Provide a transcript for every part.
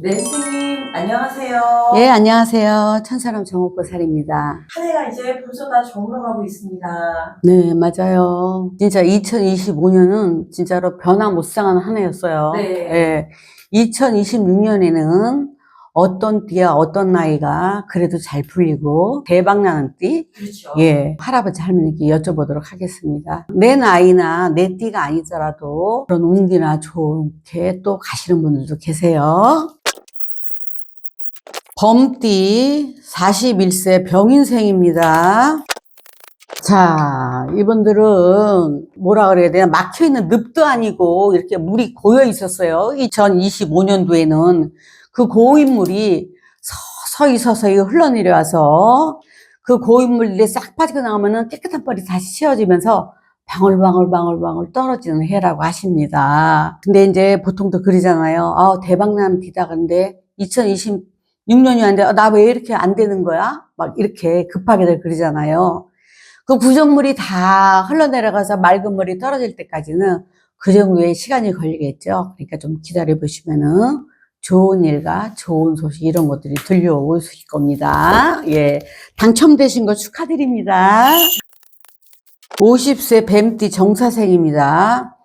네, 선생님, 안녕하세요. 예, 안녕하세요. 천사람 정옥보살입니다. 한 해가 이제 벌써 다 저물어가고 있습니다. 네, 맞아요. 진짜 2025년은 진짜로 변화무쌍한 한 해였어요. 네. 예. 2026년에는 어떤 띠와 어떤 나이가 그래도 잘 풀리고 대박나는 띠? 그렇죠. 예, 할아버지 할머니께 여쭤보도록 하겠습니다. 내 나이나 내 띠가 아니더라도 그런 운기나 좋게 또 가시는 분들도 계세요. 범띠 41세 병인생입니다. 자, 이분들은 뭐라 그래야 되나 막혀있는 늪도 아니고 이렇게 물이 고여 있었어요. 2025년도에는 그 고인물이 서서히 서서히 흘러내려와서 그 고인물들이 싹 빠지고 나오면은 깨끗한 뻘이 다시 채워지면서 방울방울방울방울 떨어지는 해라고 하십니다. 근데 이제 보통도 그러잖아요. 아, 대박나는 뒤다. 근데 2026년이 왔는데 나왜 이렇게 안 되는 거야? 막 이렇게 급하게들 그러잖아요. 그 구정물이 다 흘러내려가서 맑은 물이 떨어질 때까지는 그 정도의 시간이 걸리겠죠. 그러니까 좀 기다려 보시면은 좋은 일과 좋은 소식 이런 것들이 들려올 겁니다. 예. 당첨되신 거 축하드립니다. 50세 뱀띠 정사생입니다.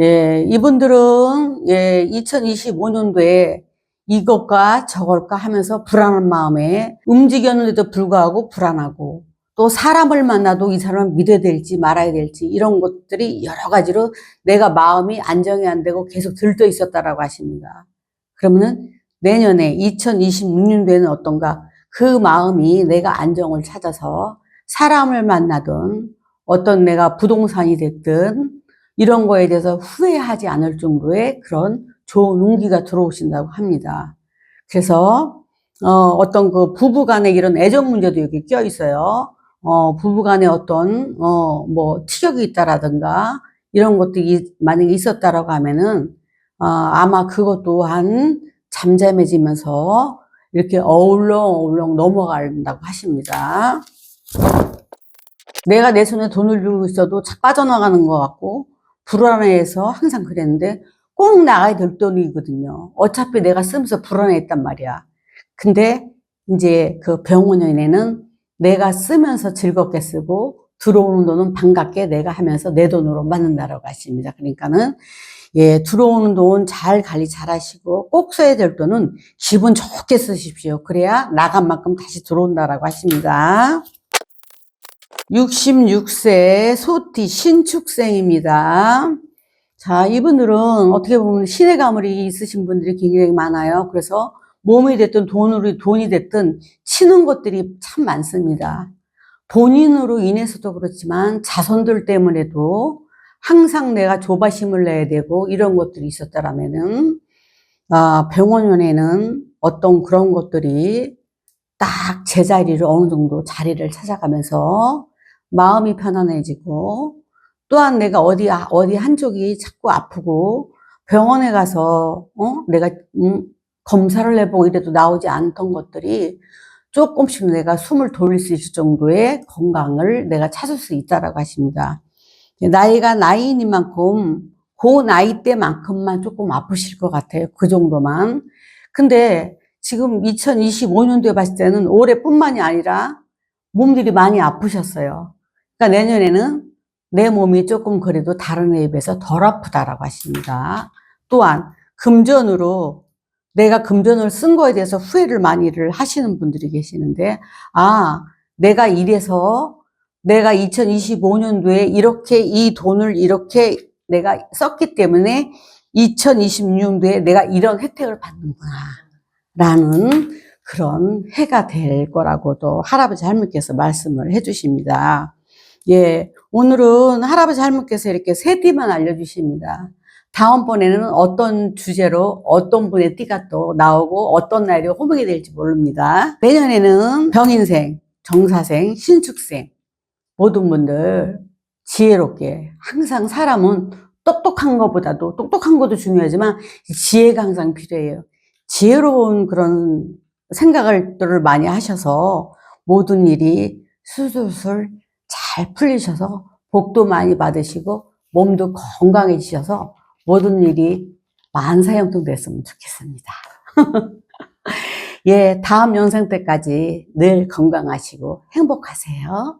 예, 이분들은 예, 2025년도에 이것과 저걸까 하면서 불안한 마음에 움직였는데도 불구하고 불안하고 또 사람을 만나도 이 사람을 믿어야 될지 말아야 될지 이런 것들이 여러 가지로 내가 마음이 안정이 안 되고 계속 들떠 있었다라고 하십니다. 그러면은 내년에 2026년도에는 어떤가? 그 마음이 내가 안정을 찾아서 사람을 만나든 어떤 내가 부동산이 됐든 이런 거에 대해서 후회하지 않을 정도의 그런 좋은 운기가 들어오신다고 합니다. 그래서 어, 어떤 그 부부 간의 이런 애정 문제도 여기 껴 있어요. 어, 부부간에 어떤 어, 뭐 티격이 있다라든가 이런 것들이 만약에 있었다라고 하면은 어, 아마 그것 또한 잠잠해지면서 이렇게 어울렁어울렁 넘어간다고 하십니다. 내가 내 손에 돈을 들고 있어도 착 빠져나가는 것 같고 불안해해서 항상 그랬는데 꼭 나가야 될 돈이거든요. 어차피 내가 쓰면서 불안해했단 말이야. 근데 이제 그 병원연에는 내가 쓰면서 즐겁게 쓰고 들어오는 돈은 반갑게 내가 하면서 내 돈으로 받는다라고 하십니다. 그러니까는 예, 들어오는 돈 잘 관리 잘 하시고 꼭 써야 될 돈은 기분 좋게 쓰십시오. 그래야 나간 만큼 다시 들어온다라고 하십니다. 66세 소띠 신축생입니다. 자, 이분들은 어떻게 보면 신의 가물이 있으신 분들이 굉장히 많아요. 그래서 몸이 됐든 돈으로, 돈이 됐든 치는 것들이 참 많습니다. 본인으로 인해서도 그렇지만 자손들 때문에도 항상 내가 조바심을 내야 되고 이런 것들이 있었다라면은, 아, 병원연에는 어떤 그런 것들이 딱 제자리를 어느 정도 자리를 찾아가면서 마음이 편안해지고 또한 내가 어디, 어디 한쪽이 자꾸 아프고 병원에 가서, 어? 내가, 음, 검사를 해보고 이래도 나오지 않던 것들이 조금씩 내가 숨을 돌릴 수 있을 정도의 건강을 내가 찾을 수 있다라고 하십니다. 나이가 나이인 만큼 그 나이 때만큼만 조금 아프실 것 같아요. 그 정도만. 근데 지금 2025년도에 봤을 때는 올해뿐만이 아니라 몸들이 많이 아프셨어요. 그러니까 내년에는 내 몸이 조금 그래도 다른 해에 비해서 덜 아프다라고 하십니다. 또한 금전으로 내가 금전을 쓴 거에 대해서 후회를 많이를 하시는 분들이 계시는데, 아, 내가 이래서 내가 2025년도에 이렇게 이 돈을 이렇게 내가 썼기 때문에 2026년도에 내가 이런 혜택을 받는구나. 라는 그런 해가 될 거라고도 할아버지 할머니께서 말씀을 해 주십니다. 예, 오늘은 할아버지 할머니께서 이렇게 세 띠만 알려주십니다. 다음번에는 어떤 주제로 어떤 분의 띠가 또 나오고 어떤 날이 호명이 될지 모릅니다. 내년에는 병인생, 정사생, 신축생 모든 분들 지혜롭게 항상 사람은 똑똑한 것보다도 똑똑한 것도 중요하지만 지혜가 항상 필요해요. 지혜로운 그런 생각을 많이 하셔서 모든 일이 술술술 잘 풀리셔서 복도 많이 받으시고 몸도 건강해지셔서 모든 일이 만사형통 됐으면 좋겠습니다. 예, 다음 영상 때까지 늘 건강하시고 행복하세요.